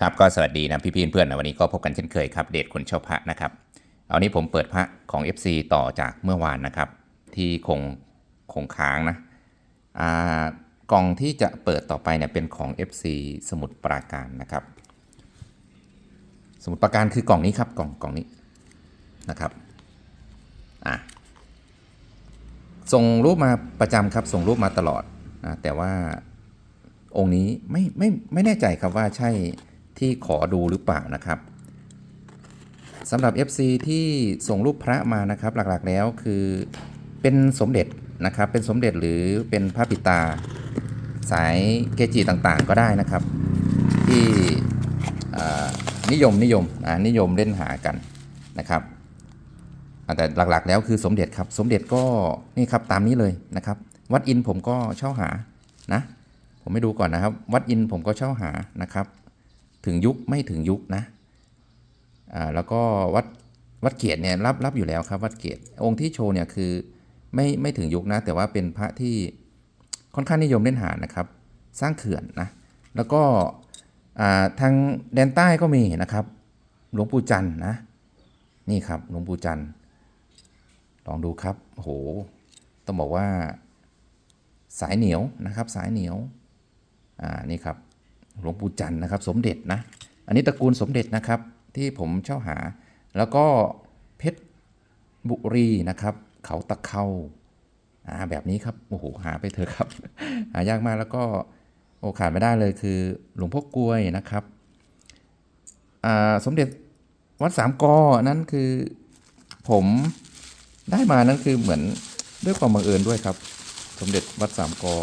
ครับก็สวัสดีนะพี่พี่เพื่อนๆนะวันนี้ก็พบกันเช่นเคยครับเดทคนเช่าพระนะครับเอานี้ผมเปิดพระของ FC ต่อจากเมื่อวานนะครับ ที่คงคงค้างนะอ่ากล่องที่จะเปิดต่อไปเนี่ยเป็นของ FC สมุดปราการนะครับ สมุดปราการคือกล่องนี้ครับกล่องกล่องนี้นะครับอะส่งรูปมาประจำครับส่งรูปมาตลอดนะแต่ว่าองค์นี้ไม่ไม่ไม่แน่ใจครับว่าใช่ ที่ขอดูหรือเปล่านะครับสำหรับ FC ที่ส่งรูปพระมานะครับหลักๆแล้วคือเป็นสมเด็จนะครับ เป็นสมเด็จหรือเป็นพระปิตา สายเกจิต่างๆก็ได้นะครับ ที่นิยมนิยมนิยมเล่นหากันนะครับแต่หลักๆแล้วคือสมเด็จครับสมเด็จก็นี่ครับตามนี้เลยนะครับ วัดอินผมก็เช่าหานะ ผมไม่ดูก่อนนะครับ วัดอินผมก็เช่าหานะครับ ถึงยุคไม่ถึงยุคนะอ่าแล้วก็วัดวัดเกียรติเนี่ยรับรับอยู่แล้วครับวัดเกียรติองค์ที่โชว์เนี่ยคือไม่ไม่ถึงยุคนะ แต่ว่าเป็นพระที่ค่อนข้างนิยมเล่นหานะครับ สร้างเขื่อนนะแล้วก็อ่าทางแดนใต้ก็มีนะครับ หลวงปู่จันนะนี่ครับหลวงปู่จันลองดูครับโหต้องบอกว่าสายเหนียวนะครับ สายเหนียวอ่านี่ครับ หลวงปู่จันทร์นะครับ สมเด็จนะ อันนี้ตระกูลสมเด็จนะครับที่ผมเช่าหา แล้วก็เพชรบุรีนะครับ เขาตะเข้าอ่าแบบนี้ครับโอ้โหหาไปเถอะครับ หายากมากแล้วก็โอขาดไม่ได้เลยคือ หลวงพ่อกลวยนะครับอ่าสมเด็จวัดสามกอนั่นคือผมได้มานั่นคือเหมือนด้วยความบังเอิญด้วยครับ สมเด็จวัดสามกอ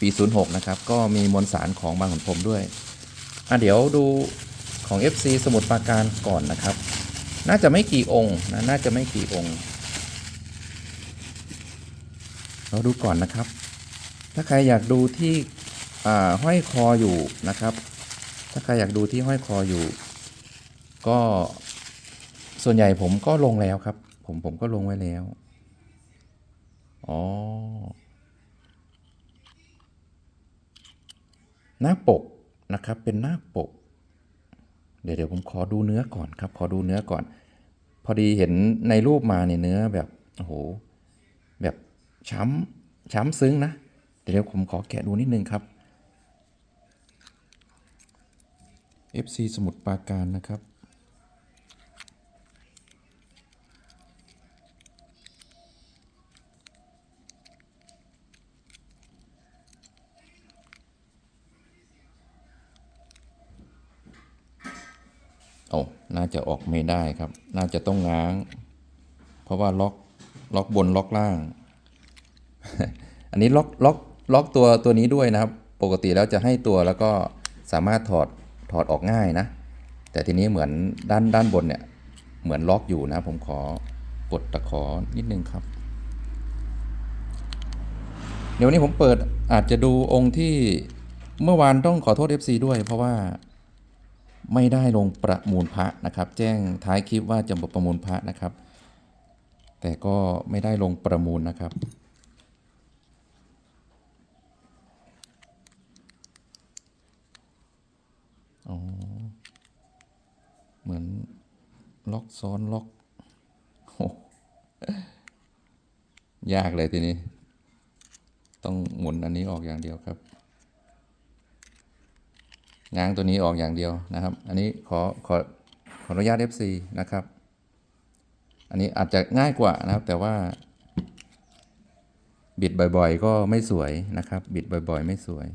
ปี 06 นะครับ ก็มีมวลสารของบางขุนพรมด้วยอะเดี๋ยวดูของ FC สมุดปราการก่อนนะครับ น่าจะไม่กี่องค์นะน่าจะไม่กี่องค์ เราดูก่อนนะครับ ถ้าใครอยากดูที่อ่าห้อยคออยู่นะครับ ถ้าใครอยากดูที่ห้อยคออยู่ ก็ส่วนใหญ่ผมก็ลงแล้วครับ ผมผมก็ลงไว้แล้ว อ๋อ หน้าปกนะครับเป็นหน้าปก เดี๋ยวเดี๋ยวผมขอดูเนื้อก่อนครับ ขอดูเนื้อก่อน พอดีเห็นในรูปมาเนี่ยเนื้อแบบโอ้โหแบบช้ำช้ำซึ้งนะ เดี๋ยวเดี๋ยวผมขอแกะดูนิดนึงครับ FC สมุทรปราการนะครับ โอ้น่าจะออกไม่ได้ครับ น่าจะต้องง้าง เพราะว่าล็อกล็อกบนล็อกล่าง อันนี้ล็อกล็อกล็อกตัวตัวนี้ด้วยนะครับ ปกติแล้วจะให้ตัวแล้วก็สามารถถอดถอดออกง่ายนะ แต่ทีนี้เหมือนด้านด้านบนเนี่ยเหมือนล็อกอยู่นะ ผมขอกดตะขอนิดนึงครับ เดี๋ยววันนี้ผมเปิดอาจจะดูองค์ที่เมื่อวานต้องขอโทษ FC ด้วย เพราะว่า ไม่ได้ลงประมูลพระนะครับ แจ้งท้ายคลิปว่าจะประมูลพระนะครับ แต่ก็ไม่ได้ลงประมูลนะครับ อ๋อ เหมือนล็อกซ้อนล็อกโอ้ยากเลยทีนี้ ต้องหมุนอันนี้ออกอย่างเดียวครับ ง้างตัวนี้ออกอย่างเดียวนะครับ อันนี้ขอขอขออนุญาต FC นะครับ อันนี้อาจจะง่ายกว่านะครับ แต่ว่า บิดบ่อย ๆ ก็ไม่สวยนะครับ บิดบ่อย ๆ ไม่สวย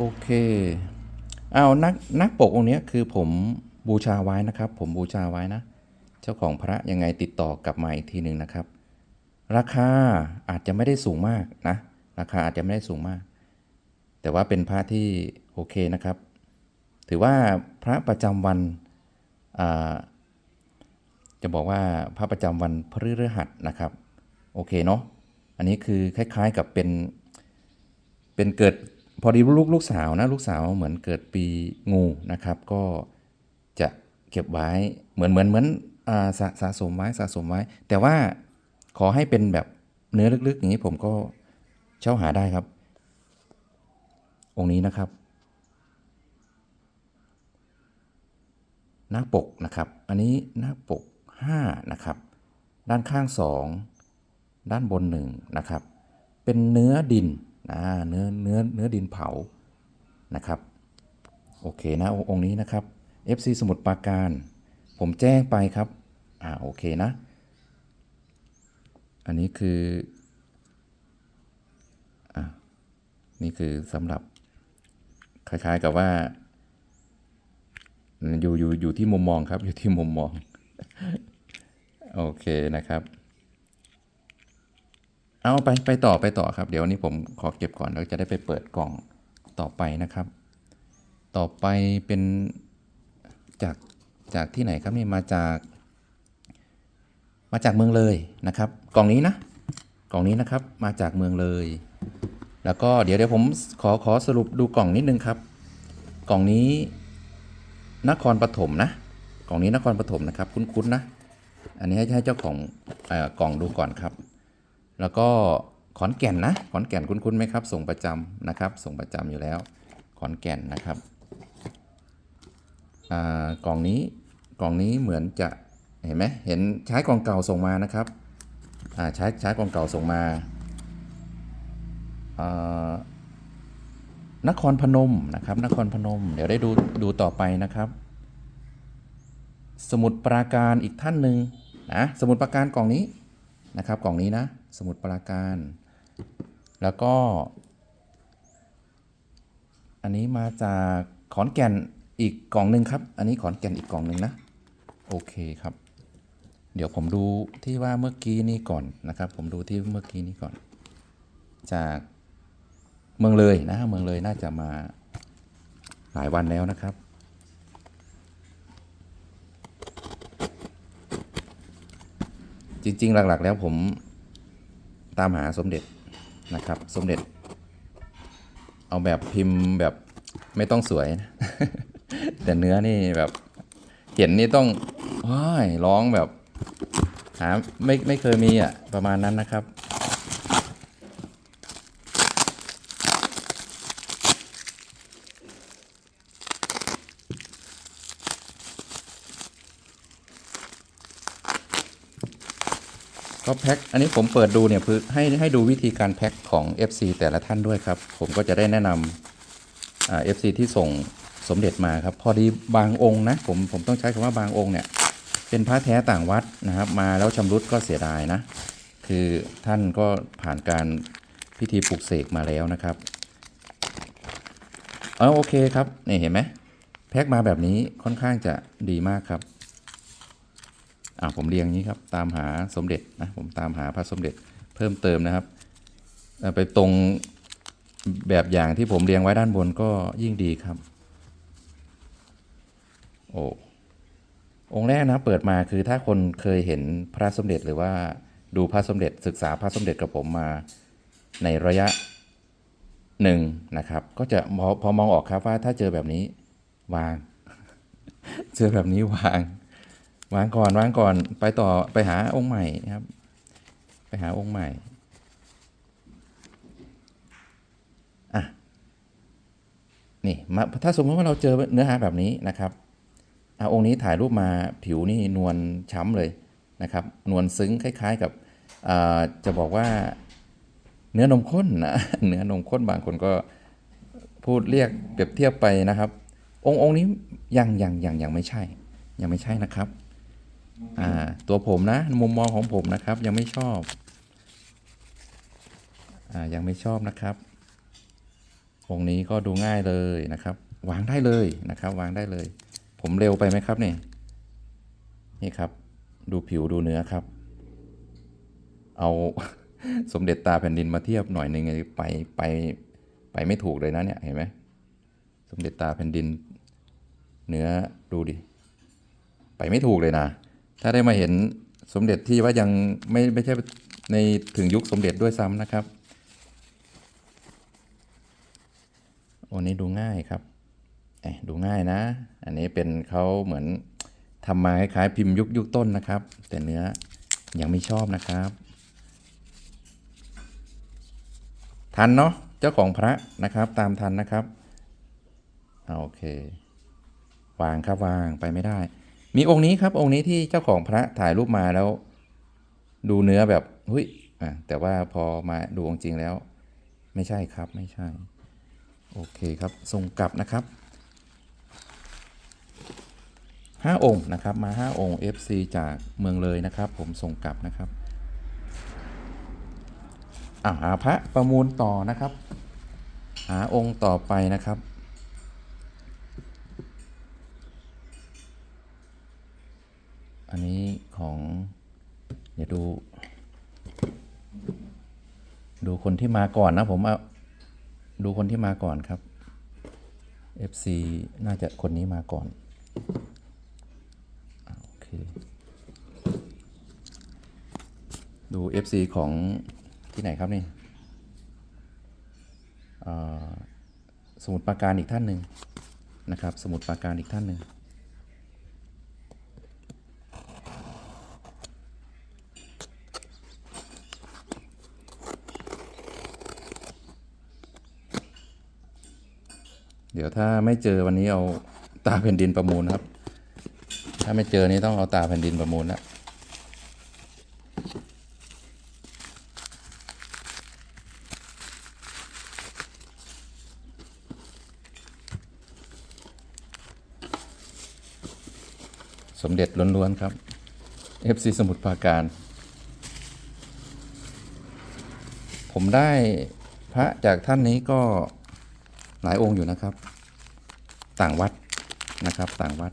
โอเคเอานักนักปกองค์เนี้ยคือผมบูชาไว้นะครับ ผมบูชาไว้นะ เจ้าของพระยังไงติดต่อกลับมาอีกทีหนึ่งนะครับ ราคาอาจจะไม่ได้สูงมากนะ ราคาอาจจะไม่ได้สูงมาก แต่ว่าเป็นพระที่โอเคนะครับ ถือว่าพระประจำวันอ่าจะบอกว่าพระประจำวันพฤหัสนะครับ โอเคเนาะอันนี้คือคล้ายๆกับเป็นเป็นเกิด พอดีลูกลูกสาวนะลูกสาวเหมือนเกิดปีงูนะครับ ก็จะเก็บไว้เหมือนเหมือนเหมือนสะสะสมไว้สะสมไว้ แต่ว่าขอให้เป็นแบบเนื้อลึกๆ อย่างนี้ผมก็เช่าหาได้ครับ องค์นี้นะครับ หน้าปกนะครับ อันนี้หน้าปก 5 นะครับ ด้านข้าง 2 ด้านบน 1 นะครับ เป็นเนื้อดิน อ่าเนื้อเนื้อเนื้อดินเผานะครับโอเคนะององค์นี้นะครับ FC สมุทรปราการ ผมแจ้งไปครับอ่าโอเคนะ อันนี้คืออ่านี่คือสำหรับคล้ายๆกับว่าอยู่อยู่อยู่ที่มุมมองครับอยู่ที่มุมมอง โอเคนะครับ เอาไปไปต่อไปต่อครับ เดี๋ยววันนี้ผมขอเก็บก่อนแล้วจะได้ไปเปิดกล่องต่อไปนะครับ ต่อไปเป็นจากจากที่ไหนครับนี่มาจาก มาจากเมืองเลยนะครับ กล่องนี้นะ กล่องนี้นะครับมาจากเมืองเลย แล้วก็เดี๋ยวเดี๋ยวผมขอขอสรุปดูกล่องนิดนึงครับ กล่องนี้นครปฐมนะ กล่องนี้นครปฐมนะครับ คุ้นๆนะ อันนี้ให้ให้เจ้าของอกล่องดูก่อนครับ แล้วก็ขอนแก่นนะ ขอนแก่นคุ้นๆไหมครับ ส่งประจำนะครับ ส่งประจำอยู่แล้ว ขอนแก่นนะครับอ่ากล่องนี้กล่องนี้เหมือนจะเห็นไหมเห็นใช้กล่องเก่าส่งมานะครับอ่าใช้ใช้กล่องเก่าส่งมาอ่านครพนมนะครับ นครพนม เดี๋ยวได้ดูดูต่อไปนะครับ สมุดปราการอีกท่านหนึ่งนะสมุดปราการกล่องนี้นะครับ กล่องนี้นะ สมุดปราการ แล้วก็ อันนี้มาจากขอนแก่นอีกกล่องหนึ่งครับ อันนี้ขอนแก่นอีกกล่องหนึ่งนะ โอเคครับ เดี๋ยวผมดูที่ว่าเมื่อกี้นี้ก่อนนะครับ ผมดูที่เมื่อกี้นี้ก่อน จากเมืองเลยนะ เมืองเลยน่าจะมาหลายวันแล้วนะครับจริง ๆ หลัก ๆ แล้วผม ตามหาสมเด็จนะครับ สมเด็จ เอาแบบพิมพ์แบบไม่ต้องสวยนะแต่เนื้อนี่แบบเห็นนี่ต้องว้ายร้องแบบหาไม่ไม่เคยมีอะประมาณนั้นนะครับ ก็แพ็ค อันนี้ผมเปิดดูเนี่ยเพื่อให้ให้ดูวิธีการแพ็คของ FC แต่ละท่านด้วยครับ ผมก็จะได้แนะนำอ่า FC ที่ส่งสมเด็จมาครับ พอดีบางองค์นะผมผมต้องใช้คำว่าบางองค์เนี่ย เป็นพระแท้ต่างวัดนะครับ มาแล้วชำรุดก็เสียดายนะ คือท่านก็ผ่านการพิธีปลุกเสกมาแล้วนะครับเออโอเคครับนี่เห็นไหมแพ็คมาแบบนี้ค่อนข้างจะดีมากครับ อ่าผมเรียงนี้ครับตามหาสมเด็จนะผมตามหาพระสมเด็จเพิ่มเติมนะครับไปตรงแบบอย่างที่ผมเรียงไว้ด้านบนก็ยิ่งดีครับโอ้องค์แรกนะเปิดมาคือถ้าคนเคยเห็นพระสมเด็จหรือว่าดูพระสมเด็จศึกษาพระสมเด็จกับผมมาในระยะหนึ่งนะครับ ก็จะพอพอมองออกครับว่าถ้าเจอแบบนี้วาง เจอแบบนี้วาง วางก่อนวางก่อนไปต่อไปหาองค์ใหม่นะครับ ไปหาองค์ใหม่อะนี่มาถ้าสมมติว่าเราเจอเนื้อหาแบบนี้นะครับอะองค์นี้ถ่ายรูปมาผิวนี่นวลช้ำเลยนะครับ นวลซึ้งคล้าย ๆกับจะบอกว่าเนื้อนมข้นนะเนื้อนมข้นบางคนก็พูดเรียกเปรียบเทียบไปนะครับ องค์องค์นี้ยังยังยังยังไม่ใช่ ยังไม่ใช่นะครับ อ่าตัวผมนะ มุมมองของผมนะครับ ยังไม่ชอบ อ่ายังไม่ชอบนะครับองนี้ก็ดูง่ายเลยนะครับ วางได้เลยนะครับ วางได้เลย ผมเร็วไปไหมครับนี่นี่ครับ ดูผิวดูเนื้อครับ เอาสมเด็จตาแผ่นดินมาเทียบหน่อยหนึ่งไปไปไปไม่ถูกเลยนะเนี่ยเห็นไหมสมเด็จตาแผ่นดิน เนื้อดูดิ ไปไม่ถูกเลยนะ ถ้าได้มาเห็นสมเด็จที่ว่ายังไม่ไม่ใช่ในถึงยุคสมเด็จด้วยซ้ำนะครับโอ้นี้ดูง่ายครับดูง่ายนะ อันนี้เป็นเขาเหมือนทำมาคล้ายๆพิมพ์ยุคยุคต้นนะครับ แต่เนื้อยังไม่ชอบนะครับ ทันเนาะเจ้าของพระนะครับ ตามทันนะครับโอเค วางครับวางไปไม่ได้ มีองค์นี้ครับ องค์นี้ที่เจ้าของพระถ่ายรูปมาแล้ว ดูเนื้อแบบเฮ้ยอะแต่ว่าพอมาดูองค์จริงแล้ว ไม่ใช่ครับไม่ใช่ โอเคครับส่งกลับนะครับห้าองค์นะครับมาห้าองค์ FC จากเมืองเลยนะครับ ผมส่งกลับนะครับอาหาพระประมูลต่อนะครับ หาองค์ต่อไปนะครับ อันนี้ของ เดี๋ยวดู ดู คนที่มาก่อนนะผมเอาดูคนที่มาก่อนครับ FC น่าจะคนนี้มาก่อนโอเคดู FC ของที่ไหนครับนี่สมุดปราการอีกท่านหนึ่งนะครับ สมุดปราการอีกท่านหนึ่ง เดี๋ยวถ้าไม่เจอวันนี้เอาตาแผ่นดินประมูลครับ ถ้าไม่เจอนี่ต้องเอาตาแผ่นดินประมูลแล้วสมเด็จล้วนๆครับ FC สมุทรปราการ ผมได้พระจากท่านนี้ก็หลายองค์อยู่นะครับ ต่างวัดนะครับ ต่างวัด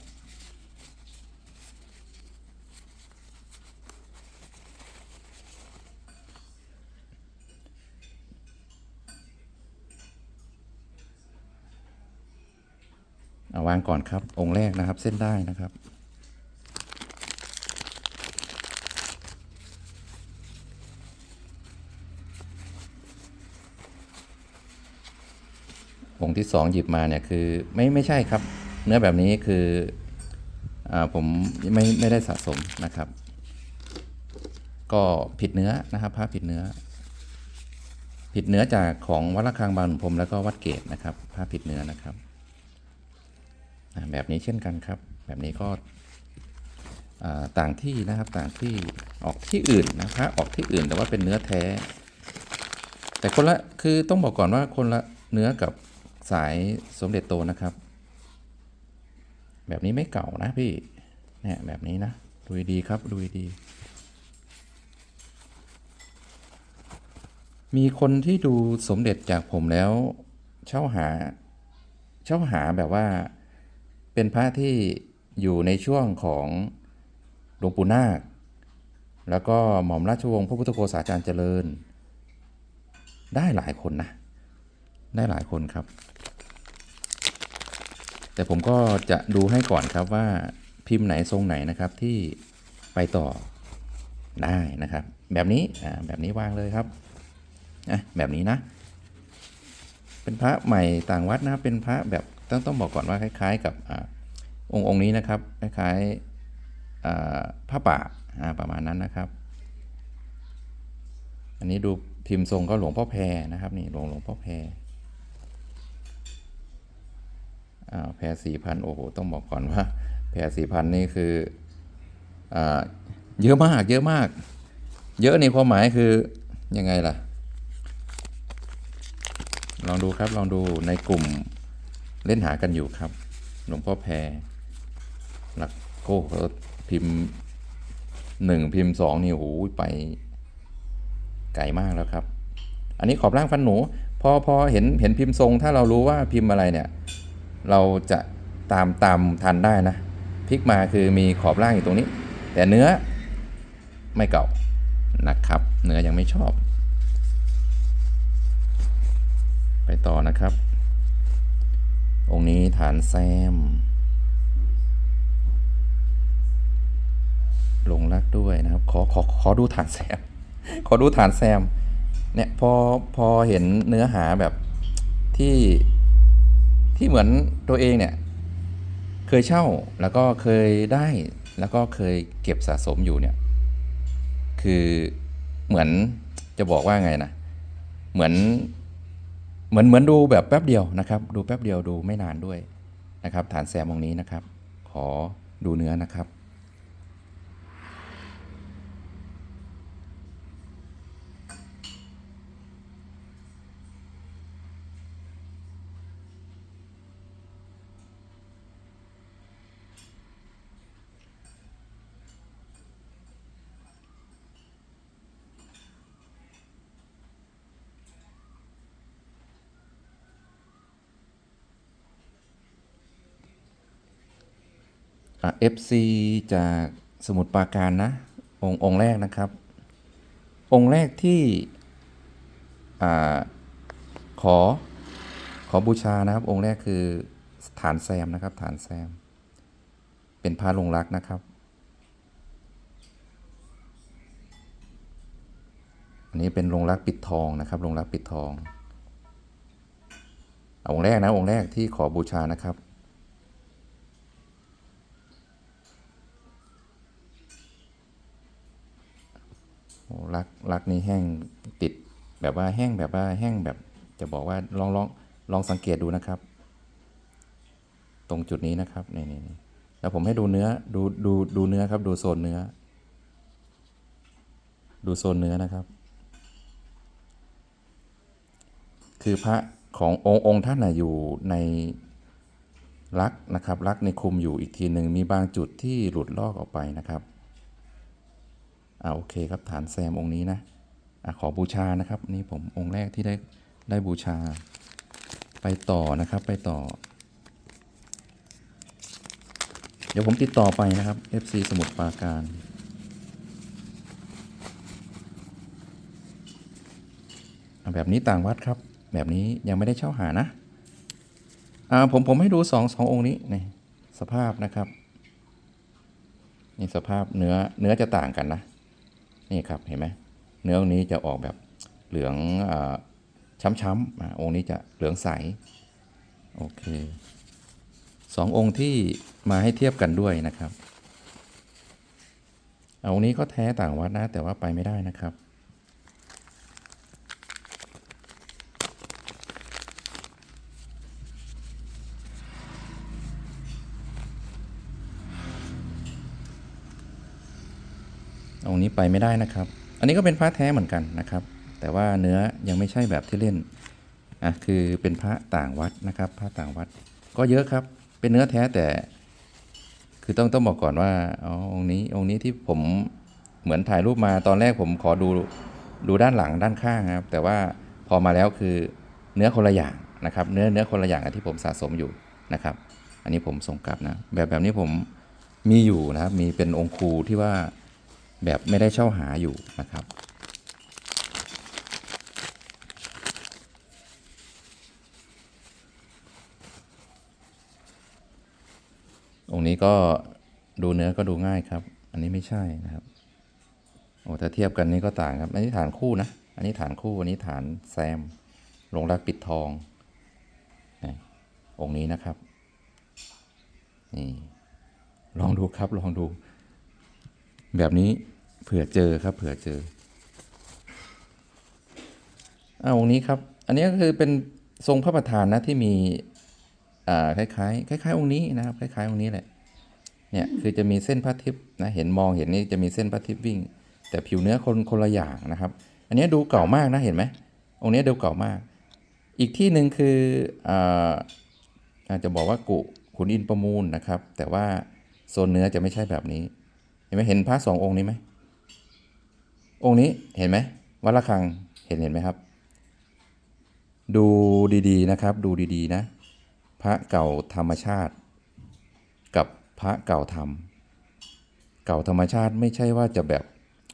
เอาวางก่อนครับ องค์แรกนะครับ เส้นได้นะครับ งที่สองหยิบมาเนี่ยคือไม่ไม่ใช่ครับ เนื้อแบบนี้คืออาผมไม่ไม่ได้สะสมนะครับ ก็ผิดเนื้อนะครับพระผิดเนื้อ ผิดเนื้อจากของวัดระฆังบางหนุนพรมแล้วก็วัดเกตนะครับพระผิดเนื้อนะครับแบบนี้เช่นกันครับ แบบนี้ก็ต่างที่นะครับต่างที่ออกที่อื่นนะพระออกที่อื่นแต่ว่าเป็นเนื้อแท้ แต่คนละคือต้องบอกก่อนว่าคนละเนื้อกับ สายสมเด็จโตนะครับ แบบนี้ไม่เก่านะพี่เนี่ยแบบนี้นะดูดีครับดูดีมีคนที่ดูสมเด็จจากผมแล้ว เช่าหา เช่าหาแบบว่า เป็นพระที่อยู่ในช่วงของหลวงปู่นาค แล้วก็หม่อมราชวงศ์พระพุทธโฆษาจารย์เจริญ ได้หลายคนนะ ได้หลายคนครับ แต่ผมก็จะดูให้ก่อนครับว่าพิมพ์ไหนทรงไหนนะครับที่ไปต่อได้นะครับ แบบนี้อ่าแบบนี้วางเลยครับนะแบบนี้นะ เป็นพระใหม่ต่างวัดนะครับเป็นพระแบบต้องต้องบอกก่อนว่าคล้าย ๆ กับอาองค์องค์นี้นะครับคล้ายๆอ่าผ้าป่าอ่าประมาณนั้นนะครับ อันนี้ดูพิมพ์ทรงก็หลวงพ่อแพรนะครับนี่หลวงหลวงพ่อแพร อ่าแพรสี่พันโอ้โห ต้องบอกก่อนว่า แพรสี่พันนี่คืออเยอะมาก เยอะมาก เยอะในความหมายคือ ยังไงล่ะ ลองดูครับ ลองดูในกลุ่มเล่นหากันอยู่ครับ หลวงพ่อแพรหลักโก้เขาพิมพ์หนึ่งพิมพ์สองนี่โอ้โหไปไกลมากแล้วครับ อันนี้ขอบล่างฟันหนู พอพอเห็นเห็นพิมพ์ทรง ถ้าเรารู้ว่าพิมพ์อะไรเนี่ย เราจะตามตามทันได้นะพลิกมาคือมีขอบล่างอยู่ตรงนี้ แต่เนื้อไม่เก่านะครับ เนื้อยังไม่ชอบ ไปต่อนะครับ องค์นี้ฐานแซม ลงรักด้วยนะครับ ขอขอขอดูฐานแซม ขอดูฐานแซม เนี่ยพอพอเห็นเนื้อหาแบบที่ ที่เหมือนตัวเองเนี่ยเคยเช่าแล้วก็เคยได้แล้วก็เคยเก็บสะสมอยู่เนี่ยคือเหมือนจะบอกว่าไงนะเหมือนเหมือนเหมือนดูแบบแป๊บเดียวนะครับ ดูแป๊บเดียวดูไม่นานด้วยนะครับ ฐานแซมองนี้นะครับ ขอดูเนื้อนะครับ FC จากสมุทรปราการนะ องค์องค์แรกนะครับ องค์แรกที่อขอขอบูชานะครับ องค์แรกคือฐานแซมนะครับ ฐานแซม เป็นพระลงรักนะครับ อันนี้เป็นลงรักปิดทองนะครับลงรักปิดทองอาองค์แรกนะองค์แรกที่ขอบูชานะครับ รักรักนี่แห้งติดแบบว่าแห้งแบบว่าแห้งแบบจะบอกว่าลองลองลองสังเกตดูนะครับ ตรงจุดนี้นะครับนี่นี่นี่แล้วผมให้ดูเนื้อดูดูดูเนื้อครับ ดูโซนเนื้อ ดูโซนเนื้อนะครับ คือพระขององค์องค์ท่านนะอยู่ในลักนะครับลักในคุมอยู่อีกทีหนึ่งมีบางจุดที่หลุดลอกออกไปนะครับ อ่าโอเคครับฐานแซมองค์นี้นะอะขอบูชานะครับ นี่ผมองค์แรกที่ได้ได้บูชา ไปต่อนะครับไปต่อ เดี๋ยวผมติดต่อไปนะครับ FC สมุทรปราการอะแบบนี้ต่างวัดครับ แบบนี้ยังไม่ได้เช่าหานะอ่าผมผมให้ดูสองสององค์นี้นี่สภาพนะครับ นี่สภาพเนื้อเนื้อจะต่างกันนะ นี่ครับเห็นไหมเนื้อองค์นี้จะออกแบบเหลืองอช้ำๆอ่าองค์นี้จะเหลืองใสโอเคสององค์ที่มาให้เทียบกันด้วยนะครับ เอาองค์นี้ก็แท้ต่างวัดนะแต่ว่าไปไม่ได้นะครับ องค์นี้ไปไม่ได้นะครับ อันนี้ก็เป็นพระแท้เหมือนกันนะครับ แต่ว่าเนื้อยังไม่ใช่แบบที่เล่นอะคือเป็นพระต่างวัดนะครับ พระต่างวัด ก็เยอะครับ เป็นเนื้อแท้แต่ คือต้องต้องบอกก่อนว่าอ๋อองค์นี้องค์นี้ที่ผมเหมือนถ่ายรูปมาตอนแรกผมขอดูดูด้านหลังด้านข้างครับ แต่ว่าพอมาแล้วคือเนื้อคนละอย่างนะครับ เนื้อเนื้อคนละอย่างที่ผมสะสมอยู่นะครับ อันนี้ผมส่งกลับนะ แบบแบบนี้ผมมีอยู่นะครับ มีเป็นองค์ครูที่ว่า แบบไม่ได้เช่าหาอยู่นะครับ องค์นี้ก็ดูเนื้อก็ดูง่ายครับ อันนี้ไม่ใช่นะครับ โอ้ถ้าเทียบกันนี่ก็ต่างครับ อันนี้ฐานคู่นะ อันนี้ฐานคู่ อันนี้ฐานแซม ลงรักปิดทอง องค์นี้นะครับ นี่ ลองดูครับ ลองดู แบบนี้เผื่อเจอครับเผื่อเจออาองค์นี้ครับ อันนี้ก็คือเป็นทรงพระประธานนะที่มีอ่าคล้ายๆคล้ายๆองค์นี้นะครับคล้ายๆองค์นี้แหละเนี่ยคือจะมีเส้นพระทิพย์นะเห็นมองเห็นนี่จะมีเส้นพระทิพย์วิ่ง แต่ผิวเนื้อคนคนละอย่างนะครับ อันนี้ดูเก่ามากนะเห็นไหมองค์นี้ดูเก่ามาก อีกที่หนึ่งคืออาจจะบอกว่ากุขุนอินประมูลนะครับ แต่ว่าโซนเนื้อจะไม่ใช่แบบนี้ เห็นไหมเห็นพระสององค์นี้ไหมองค์นี้เห็นไหมวัดระฆังเห็นเห็นไหมครับ ดูดีๆนะครับ ดูดีๆนะ พระเก่าธรรมชาติ กับพระเก่าธรรม เก่าธรรมชาติไม่ใช่ว่าจะแบบ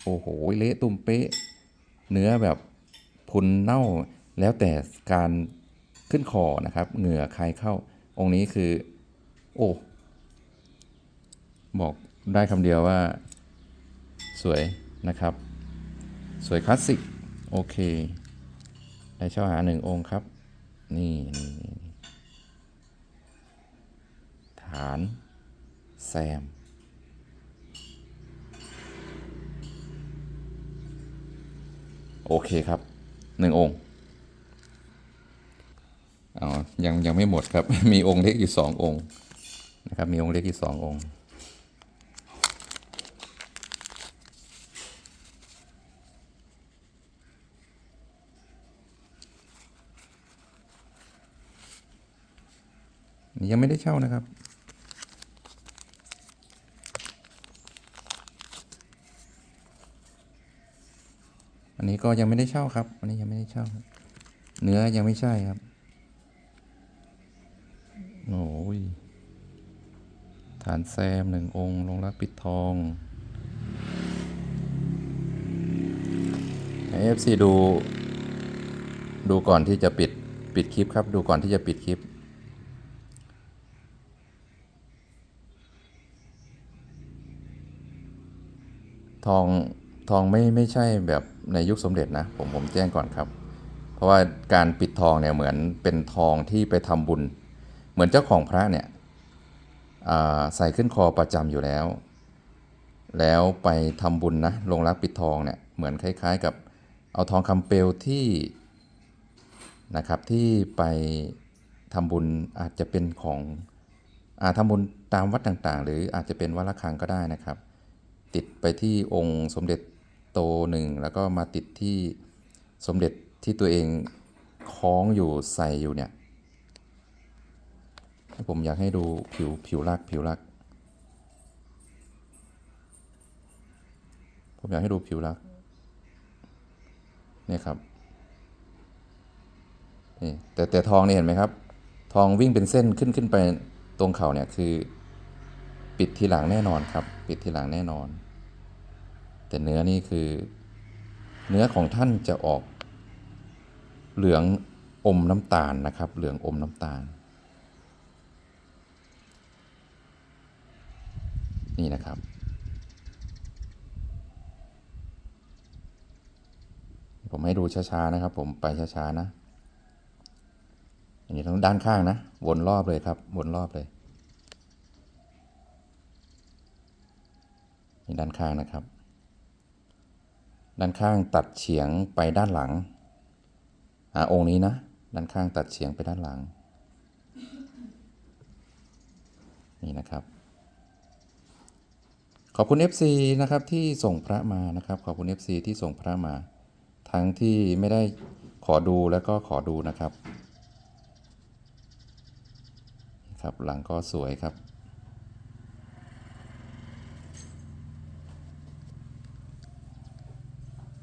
โอ้โหเละตุ้มเป๊ะ เนื้อแบบพุนเน่าแล้วแต่การขึ้นคอนะครับ เหงื่อใครเข้าองค์นี้คือ โอ้บอก ได้คำเดียวว่า สวยนะครับ สวยคลาสสิก โอเค ได้เช่าหาหนึ่งองค์ครับ นี่นี่นี่ฐาน แซม โอเคครับหนึ่งองค์เอยังยังไม่หมดครับ มีองค์เล็กอยู่สององค์นะครับ มีองค์เล็กอยู่สององค์ ยังไม่ได้เช่านะครับ อันนี้ก็ยังไม่ได้เช่าครับ อันนี้ยังไม่ได้เช่าเนื้อยังไม่ใช่ครับโอ้ยฐานแซมหนึ่งองค์ลงรักปิดทองเอฟซีดู ดูก่อนที่จะปิดปิดคลิปครับ ดูก่อนที่จะปิดคลิป ทองทองไม่ไม่ใช่แบบในยุคสมเด็จนะผมผมแจ้งก่อนครับ เพราะว่าการปิดทองเนี่ยเหมือนเป็นทองที่ไปทำบุญ เหมือนเจ้าของพระเนี่ยใส่ขึ้นคอประจำอยู่แล้ว แล้วไปทำบุญนะลงรักปิดทองเนี่ยเหมือนคล้าย ๆ กับเอาทองคำเปลวที่นะครับที่ไปทำบุญอาจจะเป็นของอาทำบุญตามวัดต่างๆ หรืออาจจะเป็นวัดละฆังก็ได้นะครับ ติดไปที่องค์สมเด็จโตหนึ่งแล้วก็มาติดที่สมเด็จที่ตัวเองคล้องอยู่ใส่อยู่เนี่ยผมอยากให้ดูผิวผิวลักผิวลักผมอยากให้ดูผิวลักเนี่ยครับนี่แต่แต่ทองนี่เห็นไหมครับ ทองวิ่งเป็นเส้นขึ้นขึ้นไปตรงเข่าเนี่ยคือ ปิดทีหลังแน่นอนครับ ปิดทีหลังแน่นอน แต่เนื้อนี่คือ เนื้อของท่านจะออกเหลืองอมน้ำตาลนะครับ เหลืองอมน้ำตาล นี่นะครับ ผมให้ดูช้าๆนะครับ ผมไปช้าๆนะอันนี้ทั้งด้านข้างนะ วนรอบเลยครับ วนรอบเลย นี่ด้านข้างนะครับ ด้านข้างตัดเฉียงไปด้านหลังอ่าองค์นี้นะ ด้านข้างตัดเฉียงไปด้านหลัง นี่นะครับ ขอบคุณ FC นะครับที่ส่งพระมานะครับ ขอบคุณ FC ที่ส่งพระมา ทั้งที่ไม่ได้ขอดูแล้วก็ขอดูนะครับ ครับหลังก็สวยครับ